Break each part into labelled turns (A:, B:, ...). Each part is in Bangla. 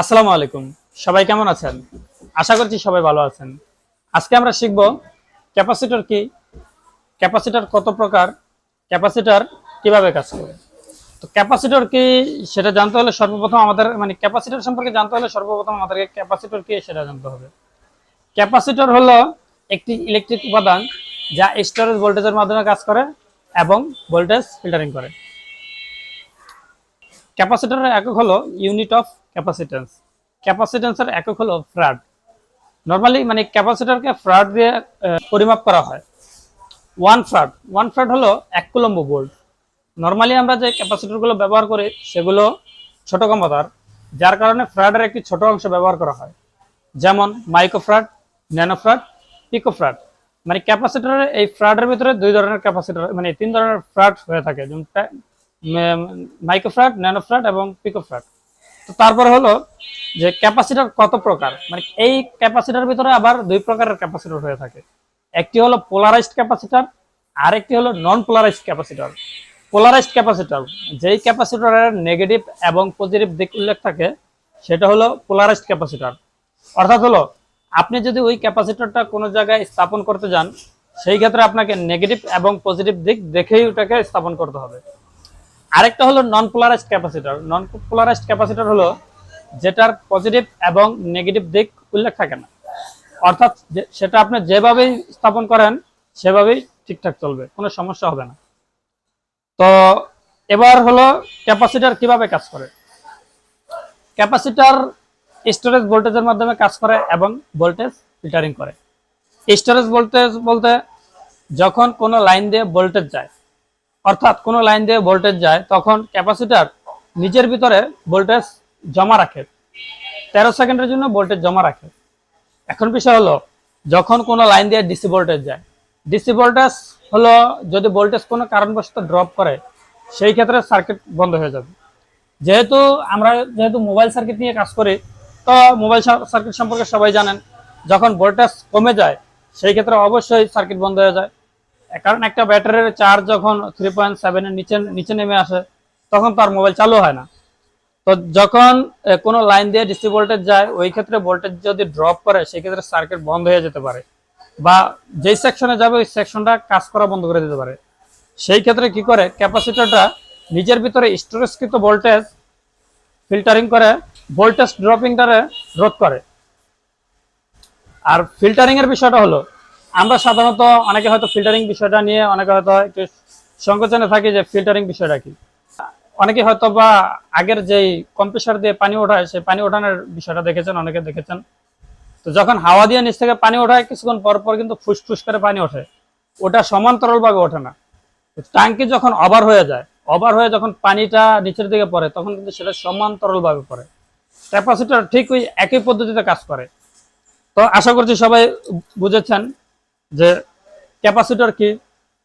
A: আসসালামু আলাইকুম। সবাই কেমন আছেন? আশা করছি সবাই ভালো আছেন। আজকে আমরা শিখব ক্যাপাসিটর কি, ক্যাপাসিটর কত প্রকার, ক্যাপাসিটর কীভাবে কাজ করে। তো ক্যাপাসিটর কি সেটা জানতে হলে সর্বপ্রথম আমাদের মানে ক্যাপাসিটর সম্পর্কে জানতে হলে সর্বপ্রথম আমাদেরকে ক্যাপাসিটর কি সেটা জানতে হবে। ক্যাপাসিটর হলো একটি ইলেকট্রিক উপাদান যা স্টোরেজ ভোল্টেজের মাধ্যমে কাজ করে এবং ভোল্টেজ ফিল্টারিং করে। ক্যাপাসিটরের একক হলো ইউনিট অফ ক্যাপাসিটেন্স ক্যাপাসিটেন্সের একক হলো ফ্রাড নর্মালি মানে ক্যাপাসিটরকে ফ্রাড দিয়ে পরিমাপ করা হয়। ওয়ান ফ্রাড ওয়ান ফ্রাড হলো এক কুলম্ব ভোল্ট নর্মালি আমরা যে ক্যাপাসিটরগুলো ব্যবহার করি, সেগুলো ছোট ক্ষমতার, যার কারণে ফ্রাডের একটি ছোট অংশ ব্যবহার করা হয়। যেমন মাইক্রোফ্রাড ন্যানোফ্রাড পিকোফ্রাড মানে ক্যাপাসিটরের এই ফ্রাডের ভিতরে দুই ধরনের ক্যাপাসিটর মানে তিন ধরনের ফ্রাড হয়ে থাকে। যেমন মাইক্রোফ্রাড ন্যানোফ্রাড এবং পিকোফ্রাড তো তারপর হলো যে ক্যাপাসিটার কত প্রকার? মানে এই ক্যাপাসিটার ভিতরে আবার দুই প্রকারের ক্যাপাসিটর হয়ে থাকে। একটি হলো পোলারাইজড ক্যাপাসিটার আর একটি হলো non polarized capacitor. Polarized capacitor, যেই ক্যাপাসিটরের নেগেটিভ এবং পজিটিভ দিক উল্লেখ থাকে, সেটা হলো পোলারাইজড ক্যাপাসিটর। অর্থাৎ হলো, আপনি যদি ওই ক্যাপাসিটরটা কোনো জায়গায় স্থাপন করতে যান, সেই ক্ষেত্রে আপনাকে নেগেটিভ এবং পজিটিভ দিক দেখেই ওটাকে স্থাপন করতে হবে। আরেকটা হলো non polarized capacitor non polarized capacitor হলো যেটার পজিটিভ এবং নেগেটিভ দিক উল্লেখ থাকে না। অর্থাৎ সেটা আপনি যেভাবেই স্থাপন করেন, সেভাবেই ঠিকঠাক চলবে, কোনো সমস্যা হবে না। তো এবার হলো ক্যাপাসিটার কীভাবে কাজ করে? ক্যাপাসিটার স্টোরেজ ভোল্টেজের মাধ্যমে কাজ করে এবং ভোল্টেজ ফিল্টারিং করে। স্টোরেজ ভোল্টেজ বলতে যখন কোনো লাইন দিয়ে ভোল্টেজ যায় অর্থাৎ কোনো লাইন দিয়ে ভোল্টেজ যায়, তখন ক্যাপাসিটার নিজের ভিতরে ভোল্টেজ জমা রাখে। তেরো সেকেন্ডের জন্য ভোল্টেজ জমা রাখে। এখন বিষয় হলো, যখন কোনো লাইন দিয়ে ডিসি ভোল্টেজ যায় ডিসি ভোল্টেজ হলো যদি ভোল্টেজ কোনো কারণবশত ড্রপ করে, সেই ক্ষেত্রে সার্কিট বন্ধ হয়ে যাবে। যেহেতু আমরা যেহেতু মোবাইল সার্কিট নিয়ে কাজ করি, তো মোবাইল সার্কিট সম্পর্কে সবাই জানেন, যখন ভোল্টেজ কমে যায়, সেই ক্ষেত্রে অবশ্যই সার্কিট বন্ধ হয়ে যায়। কারণ একটা ব্যাটারির চার্জ যখন থ্রি পয়েন্ট সেভেনের নিচে নিচে নেমে আসে, তখন তার মোবাইল চালু হয় না। তো যখন কোনো লাইন দিয়ে ডিসি ভোল্টেজ যায়, ওই ক্ষেত্রে ভোল্টেজ যদি ড্রপ করে সেই ক্ষেত্রে সার্কিট বন্ধ হয়ে যেতে পারে। বা যেই সেকশনে যাবে, ওই সেকশনটা কাজ করা বন্ধ করে দিতে পারে। সেই ক্ষেত্রে কি করে? ক্যাপাসিটরটা নিজের ভিতরে স্টোরেজকৃত ভোল্টেজ ফিল্টারিং করে ভোল্টেজ ড্রপিংটারে রোধ করে। আর ফিল্টারিংয়ের বিষয়টা হলো আমরা সাধারণত অনেকে হয়তো ফিল্টারিং বিষয়টা নিয়ে, অনেকে হয়তো একটু সংকোচনে থাকি যে ফিল্টারিং বিষয়টা কি। অনেকে হয়তো বা আগের যেই কম্প্রেসার দিয়ে পানি ওঠায়, সেই পানি ওঠানোর বিষয়টা দেখেছেন, অনেকে দেখেছেন। তো যখন হাওয়া দিয়ে নিচ থেকে পানি ওঠায়, কিছুক্ষণ পর পর কিন্তু ফুসফুস করে পানি ওঠে। ওটা সমান্তরাল ভাবে ওঠে না। ট্যাঙ্কি যখন ওভার হয়ে যায় ওভার হয়ে যখন পানিটা নিচের দিকে পড়ে, তখন কিন্তু সেটা সমান্তরাল ভাবে পড়ে। ক্যাপাসিটার ঠিক ওই একই পদ্ধতিতে কাজ করে। তো আশা করছি সবাই বুঝেছেন। যে ক্যাপাসিটর কি,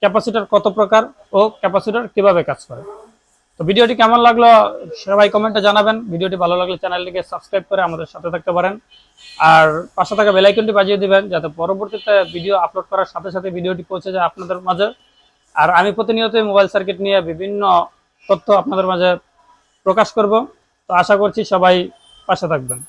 A: ক্যাপাসিটর কত প্রকার ও ক্যাপাসিটর কীভাবে কাজ করে। তো ভিডিওটি কেমন লাগল সবাই কমেন্টে জানাবেন। ভিডিওটি ভালো লাগলে চ্যানেলটিকে সাবস্ক্রাইব করে আমাদের সাথে থাকতে পারেন। আর পাশে থাকা বেলাইকনটি বাজিয়ে দিবেন যাতে পরবর্তীতে ভিডিও আপলোড করার সাথে সাথে ভিডিওটি পৌঁছে যায় আপনাদের মাঝে। আর আমি প্রতিনিয়তই মোবাইল সার্কিট নিয়ে বিভিন্ন তথ্য আপনাদের মাঝে প্রকাশ করব। তো আশা করছি সবাই পাশে থাকবেন।